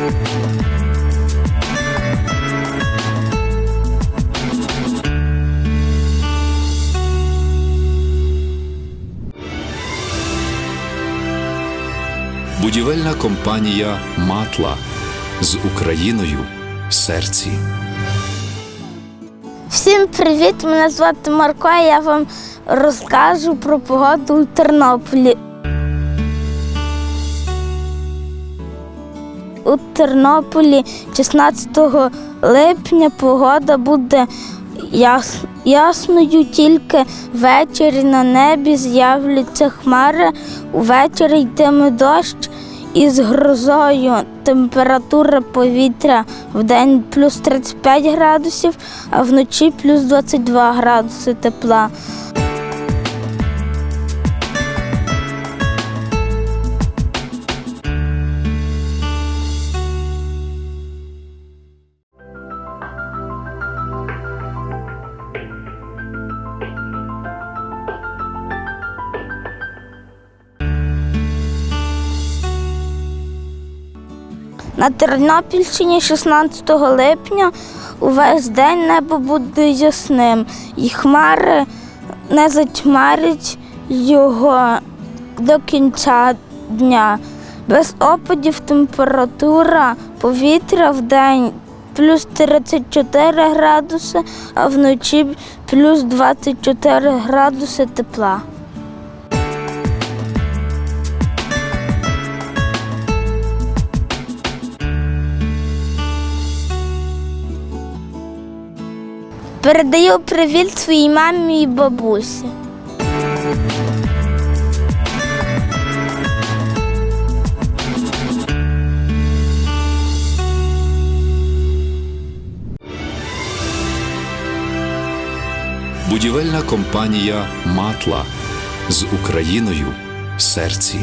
Будівельна компанія Матла з Україною в серці. Всім привіт! Мене звати Марко. Я вам розкажу про погоду у Тернополі. У Тернополі 16 липня погода буде яс- ясною, тільки ввечері на небі з'являться хмари, увечері йтиме дощ із грозою. Температура повітря в день плюс 35 градусів, а вночі плюс 22 градуси тепла. На Тернопільщині 16 липня увесь день небо буде ясним, і хмари не затьмарять його до кінця дня. Без опадів температура повітря в день плюс 34 градуси, а вночі плюс 24 градуси тепла. Передаю привіт своїй мамі і бабусі. Будівельна компанія Матла з Україною в серці.